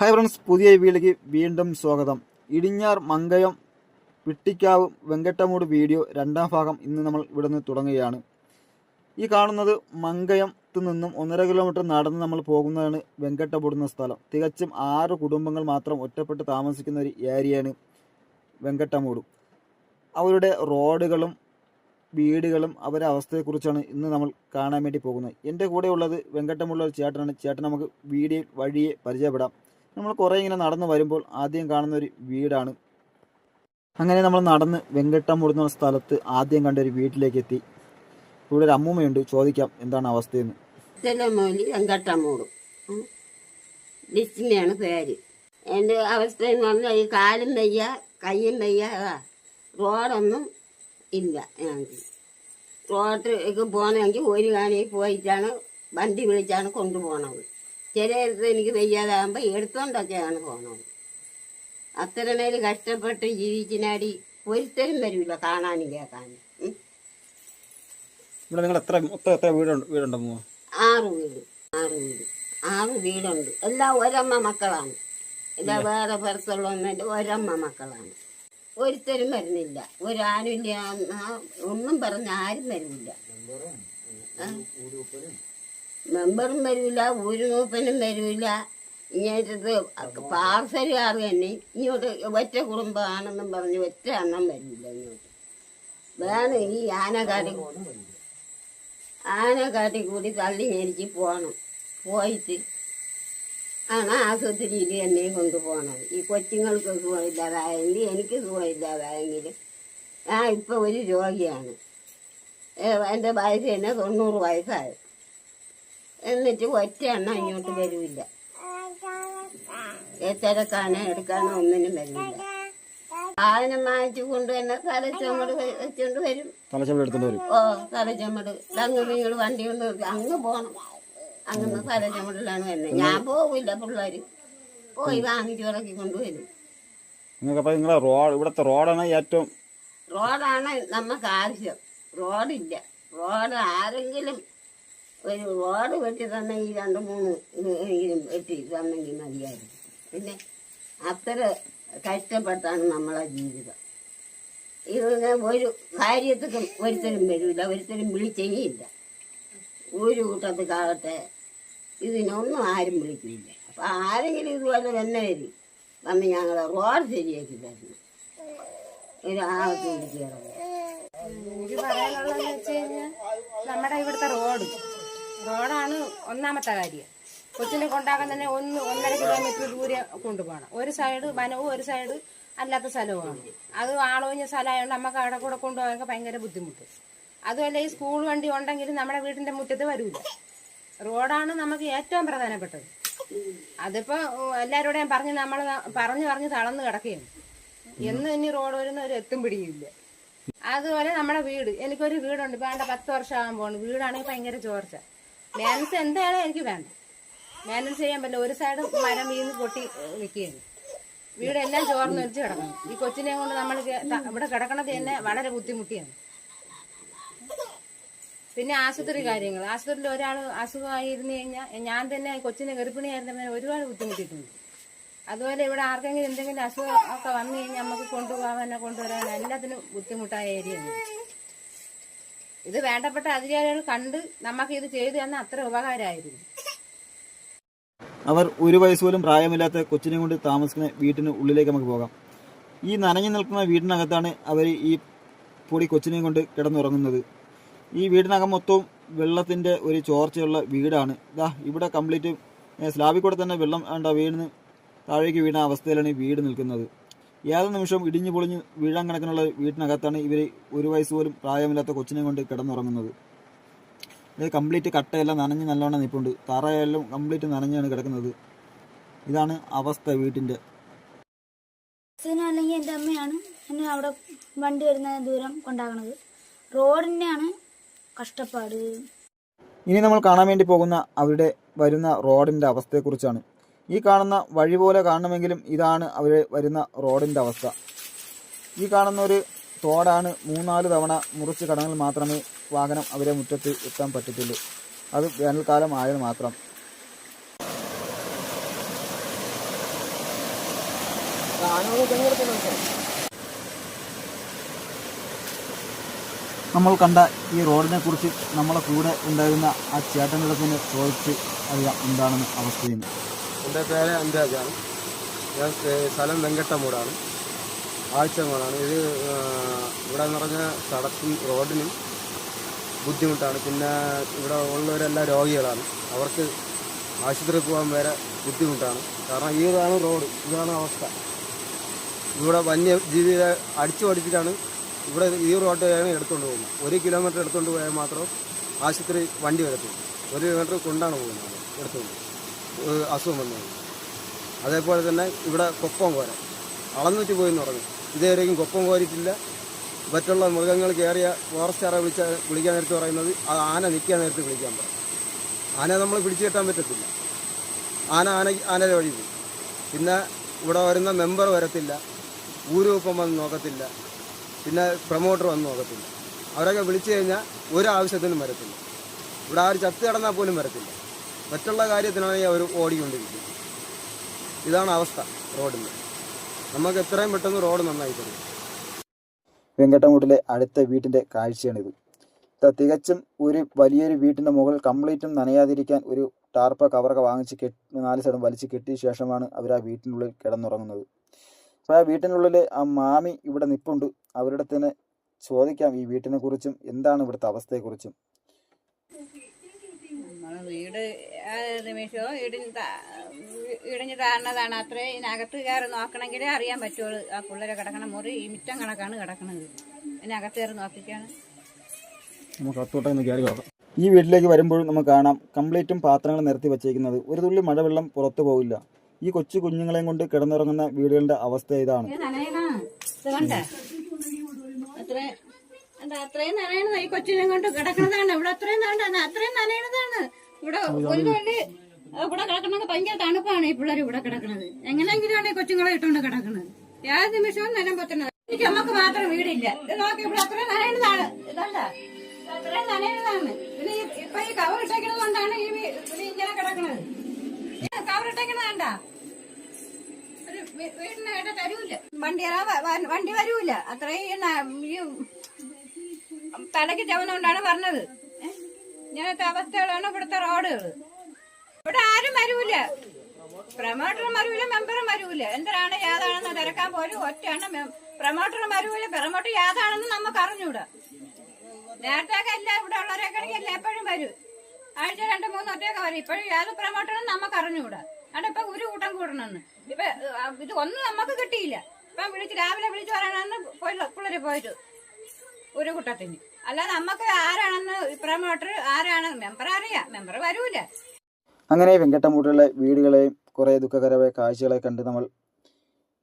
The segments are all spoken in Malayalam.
ഹായ് ഫ്രണ്ട്സ് പുതിയ വീഡിയോയിലേക്ക് വീണ്ടും സ്വാഗതം. ഇടിഞ്ഞാർ മങ്കയം വിട്ടിക്കാവ് വെങ്കട്ടമൂട് വീഡിയോ രണ്ടാം ഭാഗം ഇന്ന് നമ്മൾ ഇവിടെ നിന്ന് തുടങ്ങുകയാണ്. ഈ കാണുന്നത് മങ്കയത്ത് നിന്നും ഒന്നര കിലോമീറ്റർ നടന്ന് നമ്മൾ പോകുന്നതാണ് വെങ്കട്ടമൂട് എന്ന സ്ഥലം. തികച്ചും ആറ് കുടുംബങ്ങൾ മാത്രം ഒറ്റപ്പെട്ട് താമസിക്കുന്ന ഒരു ഏരിയയാണ് വെങ്കട്ടമൂട്. അവരുടെ റോഡുകളും വീടുകളും അവരുടെ അവസ്ഥയെക്കുറിച്ചാണ് ഇന്ന് നമ്മൾ കാണാൻ വേണ്ടി പോകുന്നത്. എന്റെ കൂടെ ഉള്ളത് വെങ്കട്ടമുള്ള ഒരു ചേട്ടനാണ്. ചേട്ടൻ നമുക്ക് വീഡിയോ വഴിയെ പരിചയപ്പെടാം. നമ്മൾ കുറേ ഇങ്ങനെ നടന്ന് വരുമ്പോൾ ആദ്യം കാണുന്ന ഒരു വീടാണ്. അങ്ങനെ നമ്മൾ നടന്ന് വെങ്കട്ടമുടുന്ന സ്ഥലത്ത് ആദ്യം കണ്ട ഒരു വീട്ടിലേക്ക് എത്തി. ഇവിടെ ഒരു അമ്മൂമ്മയുണ്ട്. ചോദിക്കാം എന്താണ് അവസ്ഥയെന്ന്? ചെല്ലമോലി വെങ്കട്ടമൂട്. ലിസ്റ്റിനെയാണ് പേര്. എന്റെ അവസ്ഥ എന്ന് പറഞ്ഞാൽ ഈ കാലും വയ്യ കയ്യും വയ്യ റോഡൊന്നും ഇല്ല ഞങ്ങൾക്ക് റോഡിലേക്ക് പോകണമെങ്കിൽ ഒരു കാണിയിൽ പോയിട്ടാണ് വണ്ടി വിളിച്ചാണ് കൊണ്ടുപോകണത് ചിലയിടത്ത് എനിക്ക് വയ്യാതാകുമ്പോൾ എടുത്തോണ്ടൊക്കെയാണ് പോകണത് അത്രമേൽ കഷ്ടപ്പെട്ട് ജീവിച്ചിനാടി ഒരുത്തരും വരില്ല കാണാനും കേൾക്കാനും. ഇവിടെ നിങ്ങൾ എത്ര മൊത്തം എത്ര വീടുണ്ട് വീടുണ്ട് ആറ് വീട്. ആറ് വീട്. ആറ് വീടുണ്ട്. എല്ലാം ഒരമ്മ മക്കളാണ്. ഇല്ല. വേറെ പുറത്തുള്ളൊന്നുമില്ല ഒരമ്മ മക്കളാണ്. ഒരുത്തരും വരുന്നില്ല. ഒരാരും ഇല്ല. ഒന്നും പറഞ്ഞ ആരും വരുന്നില്ല. മെമ്പറും വരില്ല ഒരു മൂപ്പനും വരില്ല ഇങ്ങോട്ടത് പാർസലുകാർ തന്നെ ഇങ്ങോട്ട് ഒറ്റ കുടുംബമാണെന്നും പറഞ്ഞ് ഒറ്റ അണ്ണം വരില്ല ഇങ്ങോട്ട്. വേണം ഈ ആനക്കാട്ടി ആനക്കാട്ടി കൂടി തള്ളി മേടിച്ച് പോകണം പോയിട്ട് ആണ് ആശുപത്രിയിൽ എന്നെ കൊണ്ടുപോകണം ഈ കൊച്ചുങ്ങൾക്ക് സുഖമില്ലാതായെങ്കിൽ എനിക്ക് സുഖമില്ലാതായെങ്കിൽ. ഞാൻ ഇപ്പം ഒരു രോഗിയാണ്. എന്റെ വയസ്സ് തന്നെ തൊണ്ണൂറ് വയസ്സായി. എന്നിട്ട് ഒറ്റ എണ്ണ ഇങ്ങോട്ട് വരില്ല. തിരക്കാനോ എടുക്കാനോ ഒന്നിനും വരില്ല. സാധനം വാങ്ങിച്ചു കൊണ്ട് തന്നെ തലച്ചമ്മട് വെച്ചോണ്ട് വരും. ഓ തലച്ചമ്മട് അങ്ങ് നിങ്ങൾ വണ്ടി കൊണ്ട് അങ്ങ് പോണം. അങ്ങനെ തലച്ചമ്മടിലാണ് വരുന്നത്. ഞാൻ പോവില്ല പിള്ളേര്. പോയി വാങ്ങിച്ചു ഇറക്കി കൊണ്ടുവരും റോഡ് ഇവിടുത്തെ റോഡാണ് ഏറ്റവും റോഡാണ് നമുക്ക് ആവശ്യം. റോഡില്ല. റോഡ് ആരെങ്കിലും ഒരു റോഡ് വെട്ടി ഈ രണ്ട് മൂന്ന് ഇത് വെട്ടി തന്നെങ്കിൽ മതിയായിരുന്നു. പിന്നെ അത്ര കഷ്ടപ്പെട്ടാണ് നമ്മളെ ജീവിതം. ഇത് ഒരു കാര്യത്തിനും ഒരുത്തരും വരില്ല ഒരുത്തരും വിളിച്ചേയില്ല. ഒരു കൂട്ടത്തിക്കാകട്ടെ ഇതിനൊന്നും ആരും വിളിക്കില്ല. അപ്പം ആരെങ്കിലും ഇതുപോലെ തന്നെ വരും വന്ന് ഞങ്ങളെ റോഡ് ശരിയാക്കി തരണം. ഒരു വെച്ച് കഴിഞ്ഞാൽ നമ്മുടെ ഇവിടുത്തെ റോഡ് റോഡാണ് ഒന്നാമത്തെ കാര്യം. കൊച്ചിനെ കൊണ്ടാക്കാൻ തന്നെ ഒന്ന് ഒന്നര കിലോമീറ്റർ ദൂരെ കൊണ്ടുപോകണം. ഒരു സൈഡ് വനവും ഒരു സൈഡ് അല്ലാത്ത സ്ഥലവുമാണ്. അത് ആളൊഴിഞ്ഞ സ്ഥലമായതുകൊണ്ട് നമുക്ക് അവിടെ കൂടെ കൊണ്ടുപോകാൻ ഭയങ്കര ബുദ്ധിമുട്ട്. അതുമല്ല ഈ സ്കൂൾ വണ്ടി ഉണ്ടെങ്കിലും നമ്മുടെ വീടിന്റെ മുറ്റത്ത് വരൂല. റോഡാണ് നമുക്ക് ഏറ്റവും പ്രധാനപ്പെട്ടത്. അതിപ്പോ എല്ലാവരോടെയും പറഞ്ഞ് നമ്മൾ പറഞ്ഞു പറഞ്ഞ് തളർന്നു കിടക്കുകയാണ്. എന്ന് ഇനി റോഡ് വരുന്ന ഒരു എത്തും പിടിയില്ല അതുപോലെ നമ്മുടെ വീട്. എനിക്കൊരു വീടുണ്ട്. ഇപ്പൊ പത്ത് വർഷം ആകാൻ പോകുന്നു വീടാണെങ്കിൽ ഭയങ്കര ചോർച്ച മാനസ് എന്തായാലും എനിക്ക് വേണ്ട മാനസ് ചെയ്യാൻ പറ്റില്ല. ഒരു സൈഡ് മരം വീണ് പൊട്ടി നിൽക്കുകയാണ് വീടെല്ലാം ചോർന്ന് വെച്ച് കിടക്കണം ഈ കൊച്ചിനെ കൊണ്ട് നമ്മൾ ഇവിടെ കിടക്കണത് തന്നെ വളരെ ബുദ്ധിമുട്ടിയാണ്. പിന്നെ ആശുപത്രി കാര്യങ്ങൾ. ആശുപത്രിയിൽ ഒരാൾ അസുഖമായിരുന്നു കഴിഞ്ഞാൽ ഞാൻ തന്നെ കൊച്ചിനെ ഗർഭിണിയായിരുന്നതിന് ഒരുപാട് ബുദ്ധിമുട്ടിയിട്ടുണ്ട്. അതുപോലെ ഇവിടെ ആർക്കെങ്കിലും എന്തെങ്കിലും അസുഖം ഒക്കെ വന്നു കഴിഞ്ഞാൽ നമുക്ക് കൊണ്ടുപോകാനോ കൊണ്ടുവരാനോ എല്ലാത്തിനും ബുദ്ധിമുട്ടായ ഏരിയയാണ്. ഇത് വേണ്ടപ്പെട്ട അധികാരികൾ കണ്ട് നമുക്ക് ഇത് ചെയ്തു തന്ന അത്ര ഉപകാരമായിരുന്നു അവർ ഒരു വയസ്സ് പോലും പ്രായമില്ലാത്ത കൊച്ചിനെ കൊണ്ട് താമസിക്കുന്ന വീട്ടിന് ഉള്ളിലേക്ക് നമുക്ക് പോകാം. ഈ നനഞ്ഞു നിൽക്കുന്ന വീടിനകത്താണ് അവർ ഈ പൊടി കൊച്ചിനെ കൊണ്ട് കിടന്നുറങ്ങുന്നത്. ഈ വീടിനകം മൊത്തവും വെള്ളത്തിന്റെ ഒരു ചോർച്ചയുള്ള വീടാണ്. ഇതാ ഇവിടെ കംപ്ലീറ്റ് സ്ലാബിൽ കൂടെ തന്നെ വെള്ളം വേണ്ട വീണ് താഴേക്ക് വീണ അവസ്ഥയിലാണ് ഈ വീട് നിൽക്കുന്നത്. ഏത് നിമിഷവും ഇടിഞ്ഞു പൊളിഞ്ഞ് വീഴാൻ കണക്കിനുള്ള വീട്ടിനകത്താണ് ഇവർ ഒരു വയസ്സ് പോലും പ്രായമില്ലാത്ത കൊച്ചിനെ കൊണ്ട് കിടന്നുറങ്ങുന്നത്. ഇത് കംപ്ലീറ്റ് കട്ടയെല്ലാം നനഞ്ഞ് നല്ലോണം നിൽപ്പുണ്ട് തറയെല്ലാം കംപ്ലീറ്റ് നനഞ്ഞാണ് കിടക്കുന്നത്. ഇതാണ് അവസ്ഥ വീട്ടിന്റെ അല്ലെങ്കിൽ എന്റെ അമ്മയാണ് എന്നെ അവിടെ വണ്ടി വരുന്ന ദൂരം കൊണ്ടാകുന്നത് റോഡിന്റെയാണ് കഷ്ടപ്പാട്. ഇനി നമ്മൾ കാണാൻ വേണ്ടി പോകുന്ന അവരുടെ വരുന്ന റോഡിന്റെ അവസ്ഥയെക്കുറിച്ചാണ്. ഈ കാണുന്ന വഴി പോലെ കാണണമെങ്കിലും ഇതാണ് അവർ വരുന്ന റോഡിന്റെ അവസ്ഥ. ഈ കാണുന്ന ഒരു തോടാണ് മൂന്നാൽ തവണ മുറിച്ച് കടന്നാൽ മാത്രമേ വാഹനം അവരെ മുറ്റത്ത് എത്താൻ പറ്റത്തുള്ളൂ. അത് വേനൽക്കാലം ആയത് മാത്രം. നമ്മൾ കണ്ട ഈ റോഡിനെ കുറിച്ച് നമ്മളെ കൂടെ ഉണ്ടായിരുന്ന ആ ചേട്ടന്റെ തന്നെ ചോദിച്ച് അറിയാം എന്താണെന്ന് അവസ്ഥയെന്ന്. എന്റെ പേര് അൻരാജാണ് ഞാൻ സ്ഥ- സ്ഥലം വെങ്കട്ടമൂടാണ്. ആഴ്ചങ്ങളാണ്. ഇത് ഇവിടെ എന്ന് പറഞ്ഞാൽ സടക്കും റോഡിനും ബുദ്ധിമുട്ടാണ്. പിന്നെ ഇവിടെ ഉള്ളവരെല്ലാം രോഗികളാണ്. അവർക്ക് ആശുപത്രിയിൽ പോകാൻ വരെ ബുദ്ധിമുട്ടാണ്. കാരണം ഇതാണ് റോഡ്. ഇതാണ് അവസ്ഥ. ഇവിടെ വന്യജീവിയെ അടിച്ചു പഠിച്ചിട്ടാണ് ഇവിടെ ഈ റോഡാണ് എടുത്തുകൊണ്ട് പോകുന്നത്. ഒരു കിലോമീറ്റർ എടുത്തുകൊണ്ട് പോയാൽ മാത്രം ആശുപത്രി വണ്ടി വരത്തുള്ളൂ. ഒരു കിലോമീറ്റർ കൊണ്ടാണ് പോകുന്നത്. എടുത്തുകൊണ്ട് അസുഖം വന്നു. അതേപോലെ തന്നെ ഇവിടെ കൊപ്പം കോര. അളന്നിട്ട് പോയി എന്ന് പറഞ്ഞു. ഇതേവരെയും കൊപ്പം കോരിട്ടില്ല മറ്റുള്ള മൃഗങ്ങൾ കയറിയ ഫോറസ്റ്റുകാരെ വിളിച്ച വിളിക്കാൻ നേരത്ത് പറയുന്നത്? അത് ആന നിൽക്കാൻ നേരത്ത് വിളിക്കാൻ പറയും ആന നമ്മൾ പിടിച്ചു കെട്ടാൻ പറ്റത്തില്ല. ആന ആന ആനയുടെ വഴി പോയി പിന്നെ ഇവിടെ വരുന്ന മെമ്പർ വരത്തില്ല. ഊരൂപ്പം വന്ന് നോക്കത്തില്ല. പിന്നെ പ്രൊമോട്ടർ വന്ന് നോക്കത്തില്ല. അവരൊക്കെ വിളിച്ചു കഴിഞ്ഞാൽ ഒരാവശ്യത്തിനും വരത്തില്ല. ഇവിടെ ആര് ചത്ത് കിടന്നാൽ പോലും വരത്തില്ല. മറ്റുള്ള കാര്യത്തിനാണെങ്കിൽ അവർ ഓടിക്കൊണ്ടിരിക്കും. ഇതാണ് അവസ്ഥ റോഡിന്റെ നമുക്ക് എത്രയും പെട്ടെന്ന് റോഡ് നന്നായി തരും. വെങ്കട്ടമൂട്ടിലെ അടുത്ത വീട്ടിന്റെ കാഴ്ചയാണിത്. തികച്ചും ഒരു വലിയൊരു വീട്ടിന്റെ മുകൾ കംപ്ലീറ്റും നനയാതിരിക്കാൻ ഒരു ടാർപ്പ കവറൊക്കെ വാങ്ങിച്ച് കെട്ടി നാല് സൈഡും വലിച്ച് കെട്ടിയ ശേഷമാണ് അവർ ആ വീട്ടിനുള്ളിൽ കിടന്നുറങ്ങുന്നത്. അപ്പോൾ ആ വീട്ടിനുള്ളിൽ ആ മാമി ഇവിടെ നിൽപ്പുണ്ട് അവരുടെ തന്നെ ചോദിക്കാം ഈ വീട്ടിനെ കുറിച്ചും എന്താണ് ഇവിടുത്തെ അവസ്ഥയെക്കുറിച്ചും. വീട് ആ നിമിഷവും ഇടിഞ്ഞ് ഇടിഞ്ഞ് താഴ്ന്നതാണ്. അത്രേ ഇതിനകത്ത് കയറി നോക്കണമെങ്കിലേ അറിയാൻ പറ്റുള്ളൂ. ആ പിള്ളേരെ കിടക്കണ മുറി ഈ മിറ്റം കണക്കാണ് കിടക്കണത്. ഇതിനകത്ത് കയറി നോക്കിക്കാണ്. നമുക്ക് അത്തോട്ടൊന്ന് കയറി നോക്കാം. ഈ വീട്ടിലേക്ക് വരുമ്പോഴും നമുക്ക് കാണാം കംപ്ലീറ്റും പാത്രങ്ങൾ നിരത്തി വെച്ചേക്കുന്നത്. ഒരു തുള്ളി മഴവെള്ളം പുറത്തു പോവില്ല. ഈ കൊച്ചു കുഞ്ഞുങ്ങളെയും കൊണ്ട് കിടന്നുറങ്ങുന്ന വീടുകളുടെ അവസ്ഥ ഇതാണ്. അത്രയും നനയണതാണ് ഈ കൊച്ചിനെ കൊണ്ട് കിടക്കണതാണ്. ഇവിടെ അത്രയും നനയണതാണ് അത്രയും നനയണതാണ്. ഇവിടെ ഒരു ഇവിടെ കിടക്കണത് ഭയങ്കര തണുപ്പാണ് ഈ പിള്ളേർ ഇവിടെ കിടക്കണത്. എങ്ങനെയെങ്കിലും ഈ കൊച്ചുങ്ങളെ ഇട്ടുകൊണ്ട് കിടക്കണത്. ഏത് നിമിഷവും നിലം പൊത്തണത്. എനിക്ക് നമുക്ക് മാത്രം വീടില്ല. ഇത് നോക്കി ഇവിടെ അത്ര നനയുന്നതാണ്. അത്ര അത്രയും നനയണതാണ് പിന്നെ ഇപ്പൊ ഈ കവർ ഇട്ടേക്കുന്നത് കൊണ്ടാണ് ഈ ഇങ്ങനെ കിടക്കണത്. കവർ ഇട്ടേക്കുന്നത് കണ്ട? ഒരു വീ- വീടിന് വണ്ടി വരാ- വ- വ- വണ്ടി വരൂല അത്രയും ഈ ചവന്നുകൊണ്ടാണ് പറഞ്ഞത്? ഇങ്ങനത്തെ അവസ്ഥകളാണ് ഇവിടുത്തെ റോഡുകൾ. ഇവിടെ ആരും വരൂല. പ്രമോട്ടറും വരൂല മെമ്പറും വരൂല. എന്തിനാണ് യാതാണെന്ന് തിരക്കാൻ പോലും ഒറ്റയാണ് പ്രമോട്ടറും വരൂല പ്രമോട്ടർ യാതാണെന്ന് നമുക്ക് അറിഞ്ഞൂടാ. നേരത്തെയൊക്കെ എല്ലാം ഇവിടെ ഉള്ളവരെക്കാണെങ്കിൽ എപ്പോഴും വരും. ആഴ്ച രണ്ട് മൂന്ന് ഒറ്റയൊക്കെ വരും. ഇപ്പോഴും യാതൊരു പ്രമോട്ടറും നമുക്ക് അറിഞ്ഞൂടാ. അവിടെ ഇപ്പൊ ഒരു കൂട്ടം കൂടണമെന്ന് ഇപ്പൊ ഇത് ഒന്നും നമുക്ക് കിട്ടിയില്ല. ഇപ്പൊ വിളിച്ച് രാവിലെ വിളിച്ച് പറയണമെന്ന് പിള്ളേര് പോയിട്ട് ഒരു കൂട്ടത്തിന്. അല്ലാതെ നമുക്ക് ആരാണെന്ന് പ്രമോട്ടർ ആരാണ്? മെമ്പർ അറിയാം. മെമ്പർ വരൂല. അങ്ങനെ വെങ്കട്ടമൂട്ടിലെ വീടുകളെയും കുറേ ദുഃഖകരമായ കാഴ്ചകളെ കണ്ട് നമ്മൾ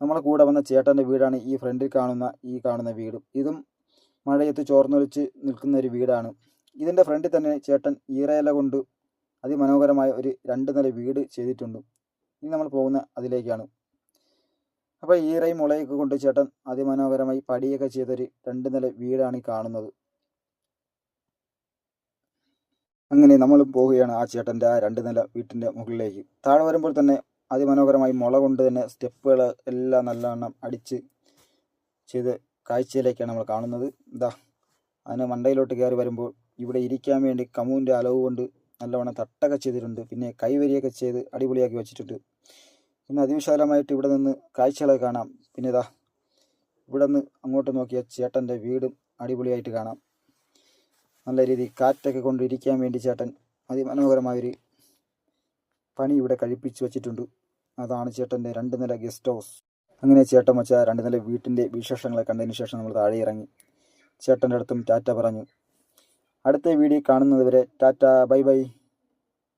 നമ്മളെ കൂടെ വന്ന ചേട്ടന്റെ വീടാണ് ഈ ഫ്രണ്ടിൽ കാണുന്ന ഈ കാണുന്ന വീടും. ഇതും മഴയത്ത് ചോർന്നൊലിച്ച് നിൽക്കുന്ന ഒരു വീടാണ്. ഇതിന്റെ ഫ്രണ്ടിൽ തന്നെ ചേട്ടൻ ഈറയില കൊണ്ട് അതിമനോഹരമായ ഒരു രണ്ട് നില വീട് ചെയ്തിട്ടുണ്ട്. ഇനി നമ്മൾ പോകുന്ന അതിലേക്കാണ്. അപ്പോൾ ഈറയും മുളയൊക്കെ കൊണ്ട് ചേട്ടൻ അതിമനോഹരമായി പടിയൊക്കെ ചെയ്തൊരു രണ്ട് നില വീടാണ് ഈ കാണുന്നത്. അങ്ങനെ നമ്മളും പോവുകയാണ് ആ ചേട്ടന്റെ ആ രണ്ട് നില വീട്ടിന്റെ മുകളിലേക്ക്. താഴെ വരുമ്പോൾ തന്നെ അതിമനോഹരമായി മുള കൊണ്ട് തന്നെ സ്റ്റെപ്പുകൾ എല്ലാം നല്ലവണ്ണം അടിച്ച് ചെയ്ത് കാഴ്ചയിലേക്കാണ് നമ്മൾ കാണുന്നത്. ഇതാ അതിന് മണ്ടയിലോട്ട് കയറി വരുമ്പോൾ ഇവിടെ ഇരിക്കാൻ വേണ്ടി കമുവിന്റെ അലവ് കൊണ്ട് നല്ലവണ്ണം തട്ടൊക്കെ ചെയ്തിട്ടുണ്ട്. പിന്നെ കൈവരിയൊക്കെ ചെയ്ത് അടിപൊളിയാക്കി വെച്ചിട്ടുണ്ട്. പിന്നെ അതിവിശാലമായിട്ട് ഇവിടെ നിന്ന് കാഴ്ചകളൊക്കെ കാണാം. പിന്നെ ഇതാ ഇവിടെ നിന്ന് അങ്ങോട്ട് നോക്കിയ ചേട്ടന്റെ വീടും അടിപൊളിയായിട്ട് കാണാം. നല്ല രീതിയിൽ കാറ്റൊക്കെ കൊണ്ടിരിക്കാൻ വേണ്ടി ചേട്ടൻ അതിമനോഹരമായൊരു പണി ഇവിടെ കഴിപ്പിച്ച് വച്ചിട്ടുണ്ട്. അതാണ് ചേട്ടന്റെ രണ്ട് നില ഗസ്റ്റ് ഹൗസ്. അങ്ങനെ ചേട്ടൻ വെച്ച രണ്ട് നില വീട്ടിന്റെ വിശേഷങ്ങളെ കണ്ടതിന് ശേഷം നമ്മൾ താഴെ ഇറങ്ങി. ചേട്ടന്റെ അടുത്തും ടാറ്റ പറഞ്ഞു. അടുത്ത വീഡിയോ കാണുന്നതുവരെ ടാറ്റ ബൈ ബൈ.